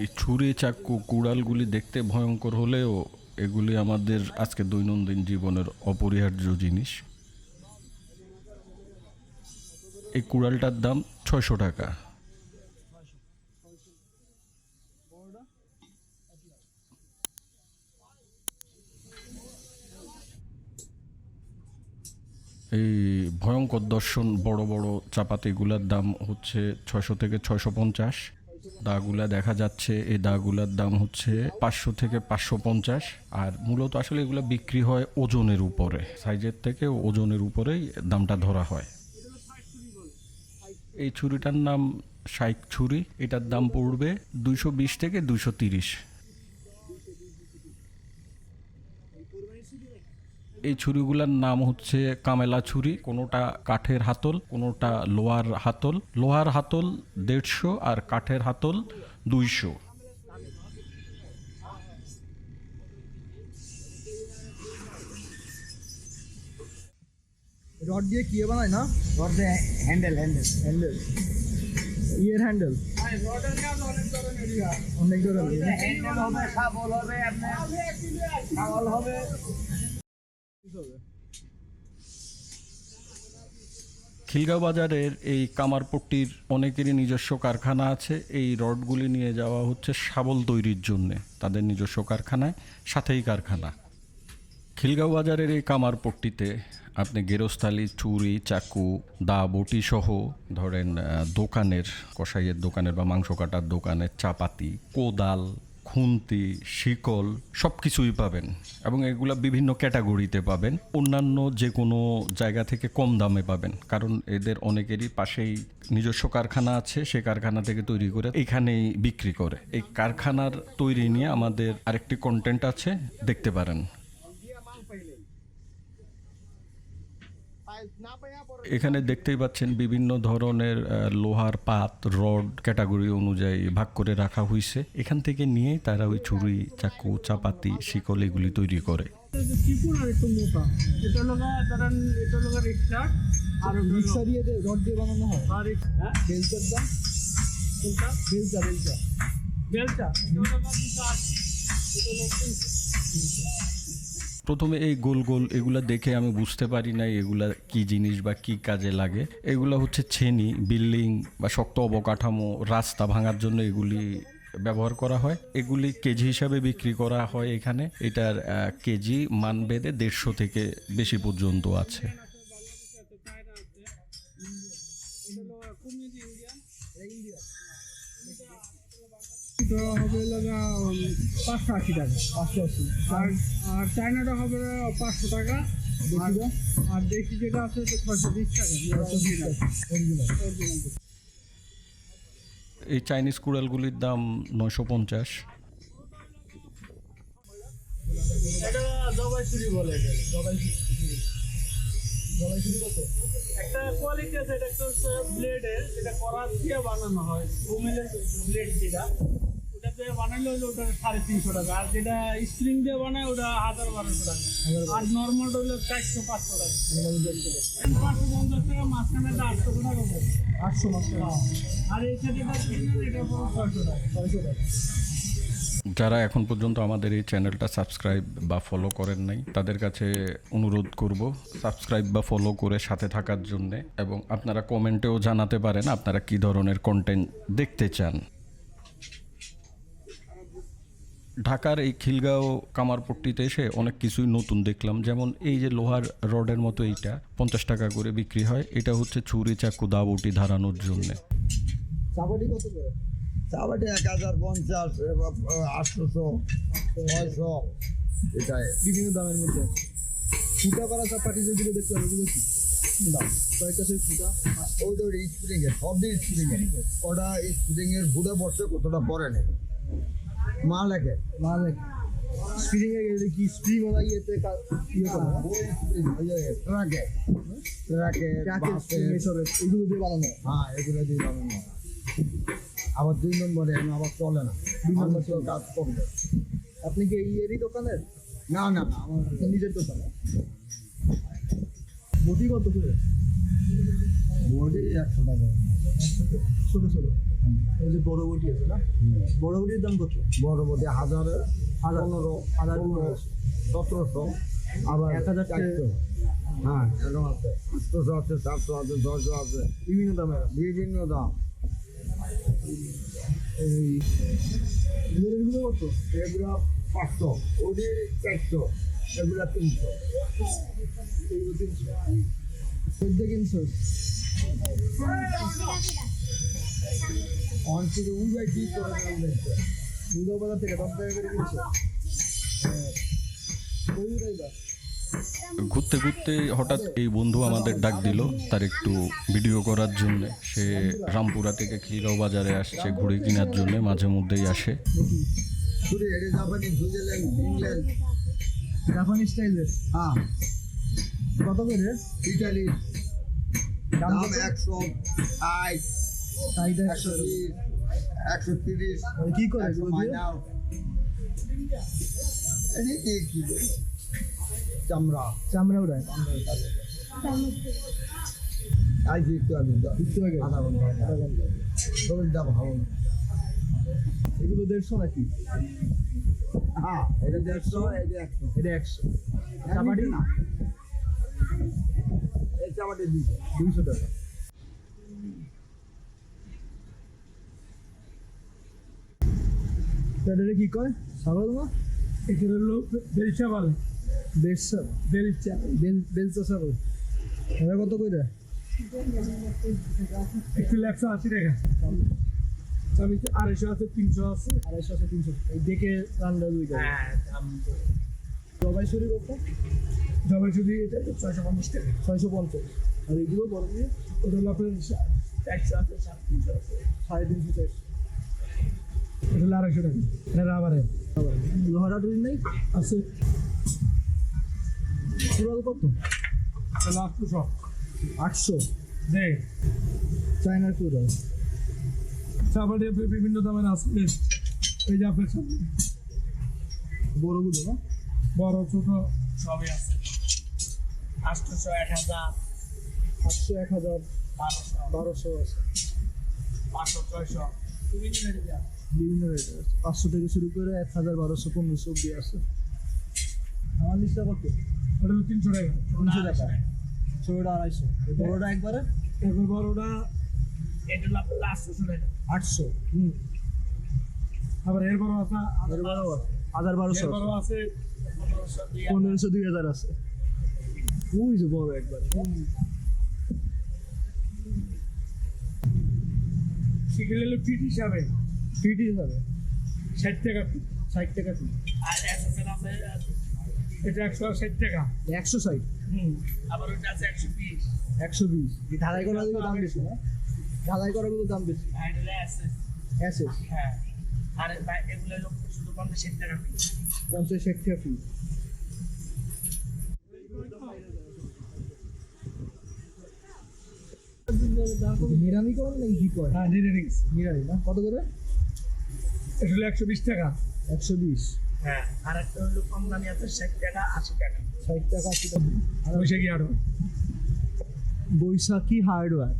এই ছুরি চাকু কুড়ালগুলি দেখতে ভয়ঙ্কর হলেও এগুলি আমাদের আজকে দৈনন্দিন জীবনের অপরিহার্য জিনিস। এই কুড়ালটার দাম ছয়শো টাকা। এই ভয়ঙ্কর দর্শন বড় বড় চাপাতিগুলার দাম হচ্ছে ছয়শো থেকে ছয়শো পঞ্চাশ। দাগুলা দেখা যাচ্ছে, এই দাগুলার দাম হচ্ছে পাঁচশো থেকে পাঁচশো পঞ্চাশ। আর মূলত আসলে এগুলো বিক্রি হয় ওজনের উপরে, সাইজের থেকে ওজনের উপরেই দামটা ধরা হয়। এই ছুরিটার নাম শাইক ছুরি, এটার দাম পড়বে দুইশো বিশ থেকে দুইশো তিরিশ। এই ছুরিগুলোর নাম হচ্ছে কামেলা ছুরি কোনোটা কাঠের হাতল কোনোটা লোহার হাতল। লোহার হাতল দেড়শো আর কাঠের হাতল দুইশো। রড দিয়ে কি বানায় না? Rod handle handle. হ্যান্ডেল। ইয়ের হ্যান্ডেল? অনেক ধরনের হ্যান্ডেল হবে শাবল হবে আপনার শাবল হবে। খিলগাঁও বাজারের এই কামারপট্টির অনেকেরই নিজস্ব কারখানা আছে। এই রডগুলি নিয়ে যাওয়া হচ্ছে শাবল তৈরির জন্যে, তাদের নিজস্ব কারখানায়, সাথেই কারখানা। খিলগাঁও বাজারের এই কামারপট্টিতে আপনি গেরস্থালি চুরি, চাকু, দা, বটি সহ ধরেন দোকানের, কসাইয়ের দোকানের বা মাংস কাটার দোকানের চাপাতি, কোদাল খুন্তি, শিকল সব কিছুই পাবেন এবং এগুলা বিভিন্ন ক্যাটাগরিতে পাবেন। অন্যান্য যে কোনো জায়গা থেকে কম দামে পাবেন, কারণ এদের অনেকেরই পাশেই নিজস্ব কারখানা আছে, সে কারখানা থেকে তৈরি করে এখানেই বিক্রি করে। এই কারখানার তৈরি নিয়ে আমাদের আরেকটি কন্টেন্ট আছে, দেখতে পারেন। এখানে দেখতেই পাচ্ছেন বিভিন্ন ধরনের লোহার পাত রড ক্যাটাগরি অনুযায়ী ভাগ করে রাখা হয়েছে এখান থেকে নিয়ে তারা ওই ছুরি চাকু চাপাতি শিকল এগুলি তৈরি করে হয় হ্যাঁ বেলচা প্রথমে এই গোল গোল এগুলো দেখে আমি বুঝতে পারি না এগুলা কি জিনিস বা কি কাজে লাগে। এগুলা হচ্ছে ছেনি, বিল্ডিং বা শক্ত অবকাঠামো, রাস্তা ভাঙার জন্য এগুলি ব্যবহার করা হয়। এগুলি কেজি হিসাবে বিক্রি করা হয় এখানে। এটার কেজি মান বেঁধে দেড়শো থেকে বেশি পর্যন্ত আছে। এটা হবে লগা পাঁচশো আশি টাকা। পাঁচশো আশি। আর আর চায়নাটা হবে পাঁচশো টাকা আর? দেশি যেটা আছে ছয়শো বিশ টাকা। এই চাইনিজ কুড়ালগুলির দাম নয়শো পঞ্চাশ। এটা জবাই চুরি বলে জবাই একটা কোয়ালিটি আছে এটা একটা হচ্ছে ব্লেডের যেটা করার দিয়ে বানানো হয় ঘুমিলের ব্লেড যেটা ওটা দিয়ে বানালে হলো ওটা সাড়ে তিনশো টাকা আর যেটা স্প্রিং দিয়ে বানায় ওটা হাজার বারোশো টাকা। আর নর্মাল হলো চারশো পাঁচশো টাকা। পাঁচশো পঞ্চাশ টাকা মাঝখানে এটা আটশো টাকা আটশো মাস টাকা আর এই সাথে এটা এটা ছয়শো টাকা। ছয়শো টাকা। যারা এখন পর্যন্ত আমাদের এই চ্যানেলটা সাবস্ক্রাইব বা ফলো করেন নাই, তাদের কাছে অনুরোধ করব সাবস্ক্রাইব বা ফলো করে সাথে থাকার জন্য এবং আপনারা কমেন্টেও জানাতে পারেন আপনারা কি ধরনের কন্টেন্ট দেখতে চান। ঢাকার এই খিলগাঁও কামারপট্টিতে এসে অনেক কিছুই নতুন দেখলাম। যেমন এই যে লোহার রডের মতো এইটা, পঞ্চাশ টাকা করে বিক্রি হয়। এটা হচ্ছে ছুরি চাকু দাবুটি ধারানোর জন্যে। চাবাটি এক হাজার পঞ্চাশ আটশোশো ছয়শো এটাই। বিভিন্ন দামের মধ্যে ফুটা করা চাপাটি যেগুলো দেখতে পারো ওগুলো কি? দাম। কয়েকটা সেই ফুটা। ওইটা ওই স্প্রিং এর সব দিয়ে স্প্রিং এর। ওটা স্প্রিং এর পড়ছে কতটা পরে নেই। মাল একে মানে স্প্রিং গেলে কি স্প্রিং ওলা ইয়েতে ইয়ে করে? ট্রাকে এসব এগুলো দিয়ে বানানো হ্যাঁ। এগুলো দিয়ে বানানো। আবার দুই নম্বরে আমি আবার চলে না। দুই নম্বর কাজ করবে। আপনি কি এরই দোকানের? না না না, আমার নিজের দোকানে। বটি কত করে? বডি একশো টাকা। ছোটো ছোটো। ওই যে বড় বটি আছে না? বড় বটির দাম কত? বড় বড় হাজারে হাজার। পনেরো হাজার পনেরো। সতেরোশো আবার এক হাজার চারশো। হ্যাঁ এরকম আছে। আটশোশো আছে সাতশো আছে ছশো আছে। বিভিন্ন দামের বিভিন্ন দাম। এই এগুলো কত এগুলো পাঁচশো ওটি চারশো এগুলো তিনশো এগুলো তিনশো চোদ্দ কিনছো অন থেকে উঠবে কি করে দাম দেখছে দুর্গা বাজার থেকে দশ টাকা করে কিনছো হ্যাঁ কই উঠাইবা ঘুরতে ঘুরতে হঠাৎ এই বন্ধু আমাদের ডাক দিল তার একটু ভিডিও করার জন্য। সে রামপুরা থেকে খিলগাঁও বাজারে আসছে ঘুরে কেনার জন্য মাঝে মধ্যেই আসে। জাপানি স্টাইলের হ্যাঁ। কত করে? ইটালি। দাম একশো ষাট একশো একশো তিরিশ। মানে কি করে মাইনাও। কি? চামড়া চামড়া উড়ায় একটু আগে একটু আগে। আধা ঘণ্টা আধা ঘণ্টা শরীরটা ভালো না। এগুলো দেড়শো নাকি? হ্যাঁ এটা দেড়শো এটা একশো। এটা একশো। চাপাটি? না। এই চাপাটি দুশো দুইশো টাকা। এটা কি কয়? ছাগল না? এখানে হলো বেলচা বলে বেলসা বেলচা বেল বেলসা ছাগল এটা কত কইরা? একটু একশো আশি টাকা। আমি আড়াইশো আছে তিনশো আছে। আড়াইশো আছে তিনশো। এই দেখে রান্না দুই হ্যাঁ দাম সবাই শরীর কত? জবাই শুধু এটা ছয়শো পঞ্চাশ টাকা। ছয়শো পঞ্চাশ। আর এগুলো বড় দিয়ে? ওটা হলো আপনার একশো আছে সাড়ে তিনশো আছে। সাড়ে তিনশো চারশো। এটা হলো আড়াইশো টাকা। এটা রাবারের। আবার লোহারা নেই? আছে। কুড়াল কত? আটশো আটশো? চায়নার কুড়াল চাপাটি বিভিন্ন দামের আছে এই যে আপনার সব বড়গুলো না? বড় ছোট সবই আছে। আটশোশো এক হাজার। আটশো এক হাজার বারোশো। বারোশো আছে। পাঁচশো ছয়শো। বিভিন্ন বিভিন্ন রেট আছে। পাঁচশো থেকে শুরু করে এক হাজার বারোশো পনেরোশো অব্দি আছে। আমার লিস্টটা কত? ওটা তিনশো টাকা তিনশো টাকা। ছোটোটা আড়াইশো। বড়োটা একবারে? এরপর বড়টা এটা টাকা। আটশো। হুম। আবার এর বড় আছে এর বড় হাজার বারোশো। বড় আছে পনেরোশো দুই হাজার। হাজার আছে। ওই যে বড় একবারে। সেগুলো হলো ফিট হিসাবে। ফিট হিসাবে। ষাট টাকা ফিট ষাট টাকা ফিট। আর আছে এটা একশো ষাট টাকা। একশো ষাট? আবার ওটা আছে একশো বিশ। একশো বিশ। ঢালাই দাম বেশি না? ঢালাই দাম বেশি? আছে। হ্যাঁ। আর এগুলো শুধু পঞ্চাশ ষাট টাকা ফিট পঞ্চাশ ষাট টাকা ফিট নিরামি করেন নাকি কি করেন হ্যাঁ না? কত করে? এটা হলো একশো বিশ টাকা। একশো বিশ। হ্যাঁ আর একটা হলো কম দামি আছে, ষাট টাকা, আশি টাকা। ষাট টাকা, আশি টাকা। বৈশাখী আরও? বৈশাখী হার্ডওয়্যার।